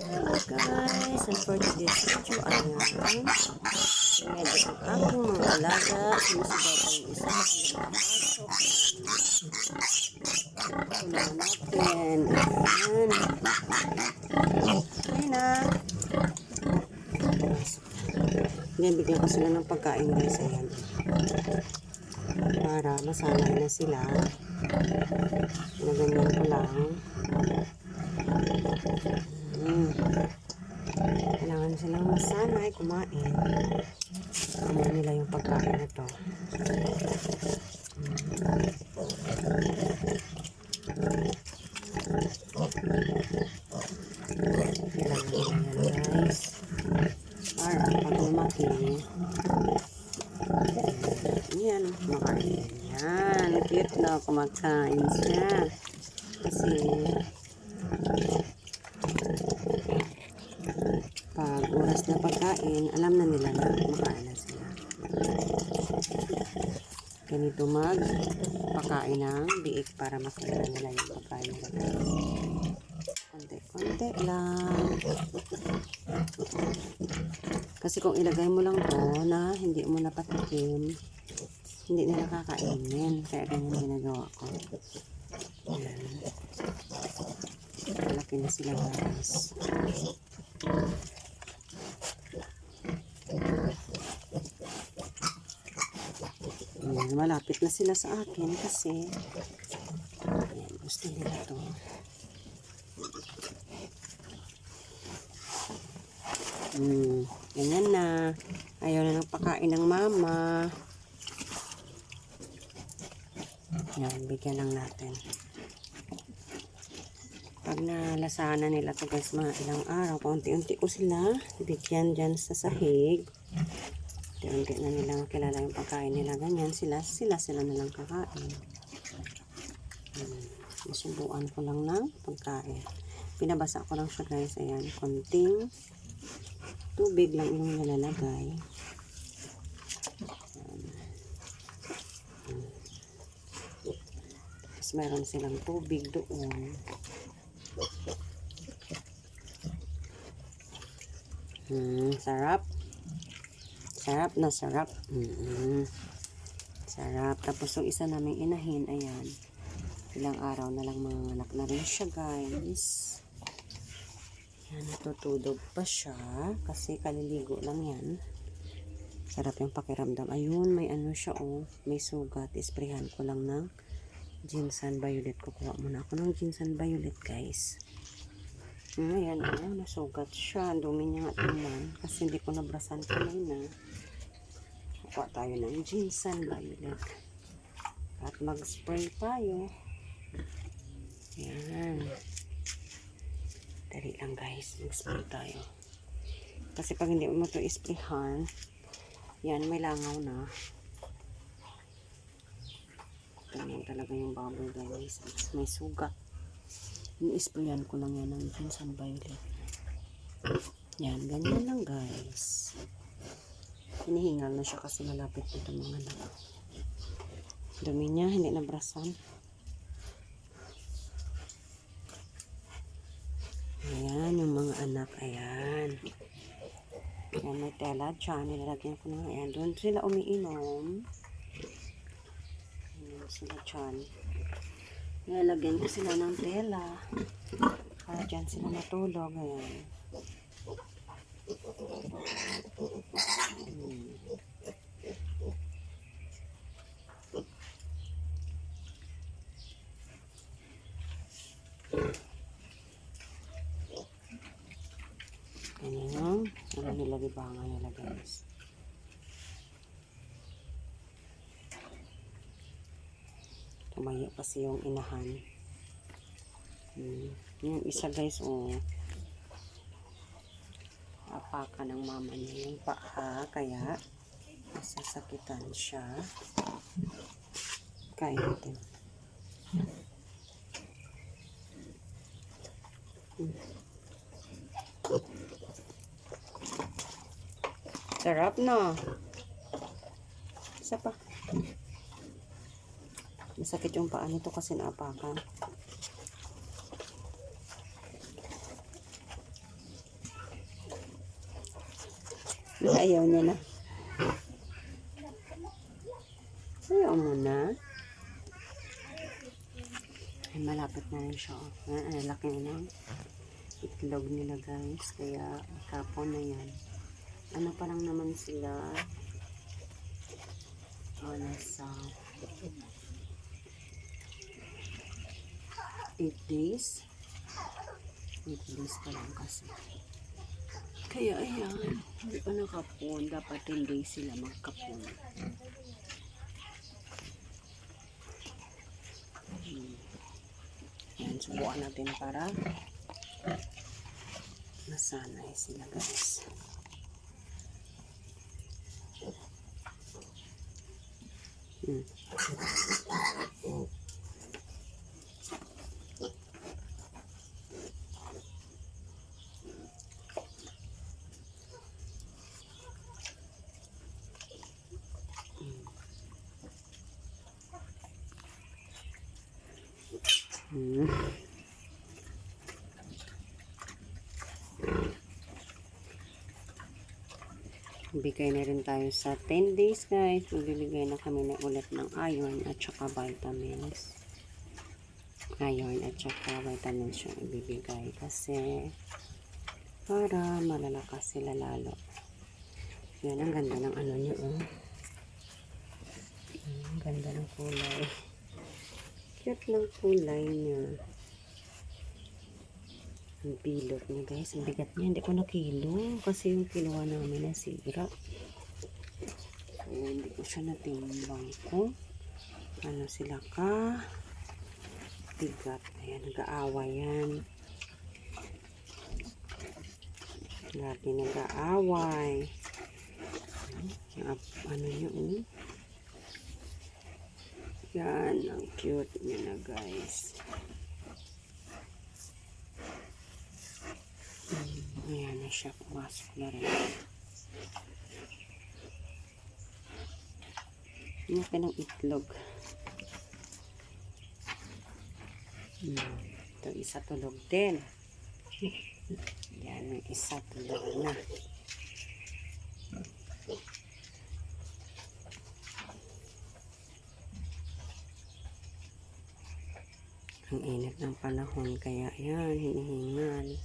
Hello guys, and for today's video, ayan, medyo ang aking mga alaga, sumusubaw ko yung isa na natin, ayan, ayan na, Binibigyan ko sila ng pagkain guys, ayan, para masanay na sila, Ginaganyan ko lang, Mm. Kailangan silang masanay kumain. Ano nila yung pagkain na to. Para pag lumaki, yan, kumakain. Yan, cute na kumakain siya. Kasi, pag oras na pagkain, alam na nila na kumakain na sila. Ganito mag pagkain ng biik para makita nila yung pagkain nila. Konti-konti lang. Kasi kung ilagay mo lang to na hindi mo napatikim, hindi nila kakainin. Kaya ganyan ginagawa ko. Ayan. Malaki na sila guys. Ayan, malapit na sila sa akin kasi gusto nila to. Hmm, ganyan na. Ayaw na ng pakain ng mama. Yan, bigyan lang natin. Pag nalasahan nila to guys, mga ilang araw, paunti-unti ko sila bigyan dyan sa sahig. Unti-unti na nila kilala yung pagkain nila. Ganyan sila, sila sila na lang kakain. Hmm. Nasubuan ko lang ng pagkain. Pinabasa ko lang siya guys. Ayan, konting tubig lang yung nilalagay. Hmm. Tapos meron silang tubig doon. Hmm, sarap. Sarap na sarap. Mm Sarap. Tapos yung isa naming inahin, ayan. Ilang araw na lang mga anak na rin siya, guys. Yan, natutudog pa siya. Kasi kaliligo lang yan. Sarap yung pakiramdam. Ayun, may ano siya, oh. May sugat. Isprehan ko lang ng Jinsan Violet. Kukuha muna ako ng Jinsan Violet, guys. Ayan, oh, nasugat siya. Dumi niya nga tingnan. Kasi hindi ko nabrasan kamay na. Kuha tayo ng Jinsan Violet. At mag-spray tayo. Ayan. Dali lang guys. Mag-spray tayo. Kasi pag hindi mo ito isprayhan, yan, may langaw na. Ganyan talaga yung bubble guys. May sugat. Ini-sprayan ko lang yan ng Jinsan Violet. Yan, ganyan lang guys. Hinihingal na siya kasi malapit na itong mga anak. Dumi niya, hindi nabrasan. Ayan, yung mga anak, ayan. Ayan, may tela dyan. Nilalagyan ko na, ayan. Doon sila umiinom. Ayan sila dyan. Nilalagyan ko sila ng tela. Para dyan sila matulog. Ayan. Hmm. Ganyan yung ano nila libangan nila guys. Tumayo kasi yung inahan. Hmm. Yung isa guys, oh. Apaka ng mama niya yung paa, kaya nasasakitan siya. Kain natin. Hmm. Sarap na. Isa pa. Masakit yung paa nito kasi naapakan. Ayaw niya na. Ayaw mo na. Ay, malapit na rin siya. oh. Laki na ng itlog nila guys. Kaya kapon na yan. Ano pa lang naman sila? Oh, nasa 8 days. 8 days pa lang kasi. Kaya ayan, hindi pa nakapon. Dapat 10 days sila magkapon. Hmm. Yan, subukan natin para masanay sila guys. Hmm. Hmm. Bigay na rin tayo sa 10 days guys. Magbibigay na kami na ulit ng iron at saka vitamins. Iron at saka vitamins yung ibibigay kasi para malalakas sila lalo. Yan, ang ganda ng ano niya oh. Ang ganda ng kulay. Cute ng kulay niya. Ang bilog niya guys. Ang bigat niya. Hindi ko na kilo. Kasi yung kiluha namin nasira. Kaya hindi ko siya natimbang ko. Ano sila ka? Bigat. Ayan, nag-aawa yan. Grabe nag-aaway. Ano niya, oh. Yan, ang cute niya na guys. Mm, Ayan na siya, pumasok na rin. Ang laki ng itlog. Hmm. Ito isa tulog din. Yan, yung isa tulog na. Ang init ng panahon, kaya yan, hinihingal.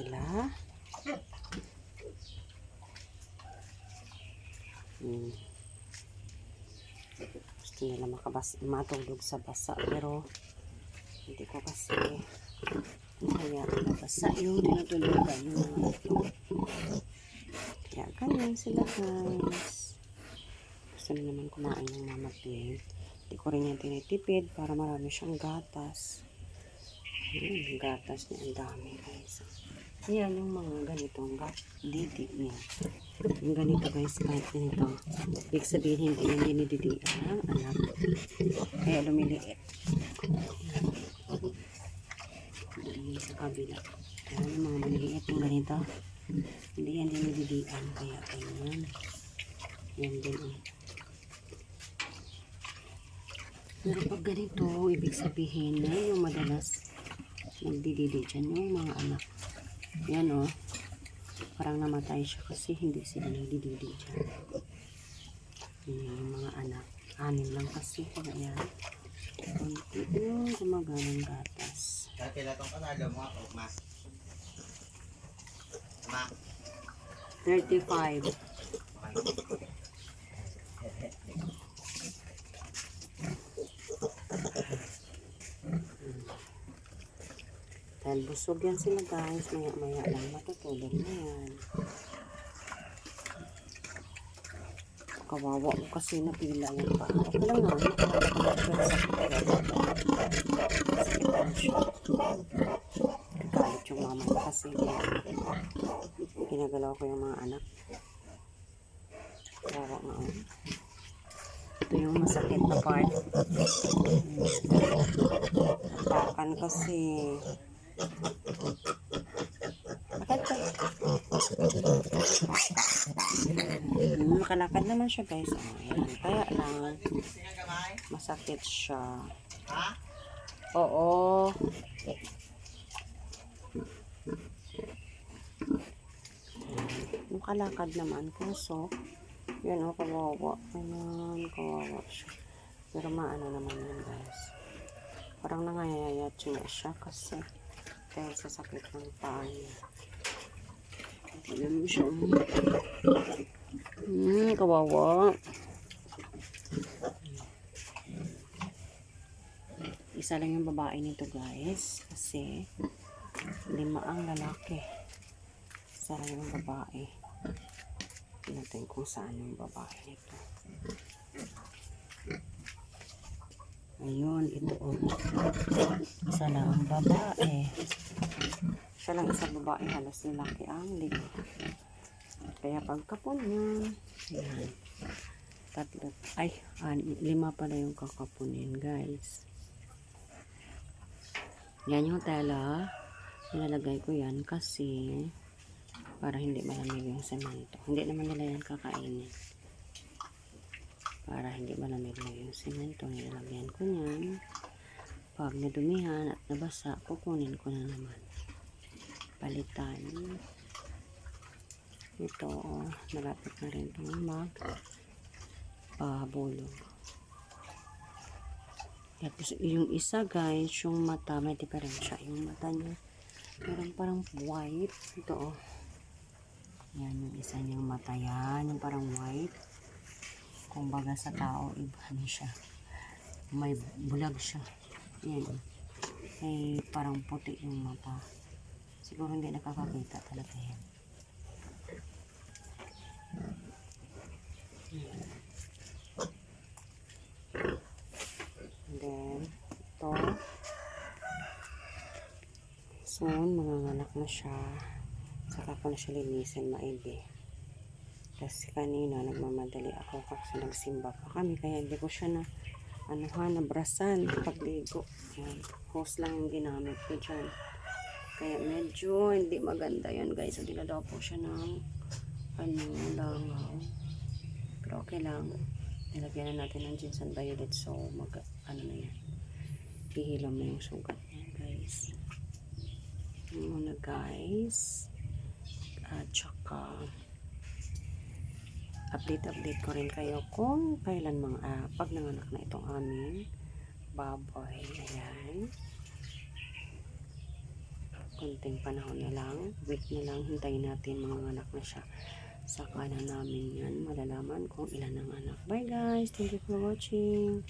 Sila. Hmm. Gusto nila makabas matulog sa basa pero hindi ko kasi kaya nabasa yung ito. Kaya ganyan sila guys. Gusto na naman kumain ng mama pig. Hindi ko rin yan tinitipid para marami siyang gatas. Yung gatas niya ang dami guys. Ayan yung mga ganitong gat didi niya. Yung ganito guys, kahit ganito. Ibig sabihin hindi yan dinididian ang anak. Kaya lumiliit. Hindi sa kabila. Ayan yung mga maliliit yung ganito. Hindi yan dinididian. Kaya ganyan. Yan din eh. Pero pag ganito, ibig sabihin na yung madalas nagdididi dyan yung mga anak. Yan o. Oh. Parang namatay siya kasi hindi sila nagdididi dyan. Yan yung mga anak. Anim lang kasi. Kaya yan. Kunti yung gumaganang gatas. Dati na itong kanalo mo ako, mas. Ma, 35. Dahil busog yan sila guys. Maya maya lang matutulog na yan. Kawawa mo kasi napila yan pa. Okay lang naman. Sakitan siya. Galit yung mama niya kasi pinagalaw ko yung mga anak. Kawawa nga ako. Ito yung masakit na part. Takan kasi. Makalakad naman siya guys. Ayan. Kaya lang, masakit siya. Oo. Makalakad naman kaso yun oh kawawa ayan kawawa siya pero maano naman yun guys parang nangayayat nga siya kasi dahil sa sakit ng paa niya. Tignan mo siya oh. hmm kawawa. Isa lang yung babae nito guys. Kasi lima ang lalaki. Isa lang yung babae. Tingnan kung saan yung babae nito ayun ito oh isa lang ang babae siya lang isa babae halos lalaki ang lima kaya pagkapon yan tatlo ay an, lima pala yung kakapunin guys yan yung tela. Nilalagay ko yan kasi para hindi malamig yung semento. Hindi naman nila yan kakainin. Para hindi malamig lang yung semento. Nilalagyan ko yan. Pag nadumihan at nabasa, kukunin ko na naman. Palitan. Ito, oh, na rin itong mag pabulog. Tapos yung isa guys, yung mata may diferensya. Yung mata niya meron parang white. Ito oh. Yan yung isa niyang mata yan. Yung parang white. Kung sa tao, iba na siya. May bulag siya. Yan. May parang puti yung mata. Siguro hindi nakakakita talaga yan. And then, ito. Soon, na siya. Saka ko na siya linisin maigi. Kasi kanina, nagmamadali ako kasi nagsimba pa kami. Kaya hindi ko siya na anuhan, nabrasan pagligo. Yan. Hose lang yung ginamit ko dyan. Kaya medyo hindi maganda yan guys. So, dinadaw po siya ng ano, langaw. Pero okay lang. Nilagyan na natin ng ginseng violet. So, mag, ano na yan. Pihilom na yung sugat niyan guys. Muna guys. At saka, update-update ko rin kayo kung kailan mga, ah, pag nanganak na itong aming baboy. Ayan. Kunting panahon na lang. Week na lang. Hintayin natin mga anak na siya. Saka na namin yan malalaman kung ilan ang anak. Bye guys. Thank you for watching.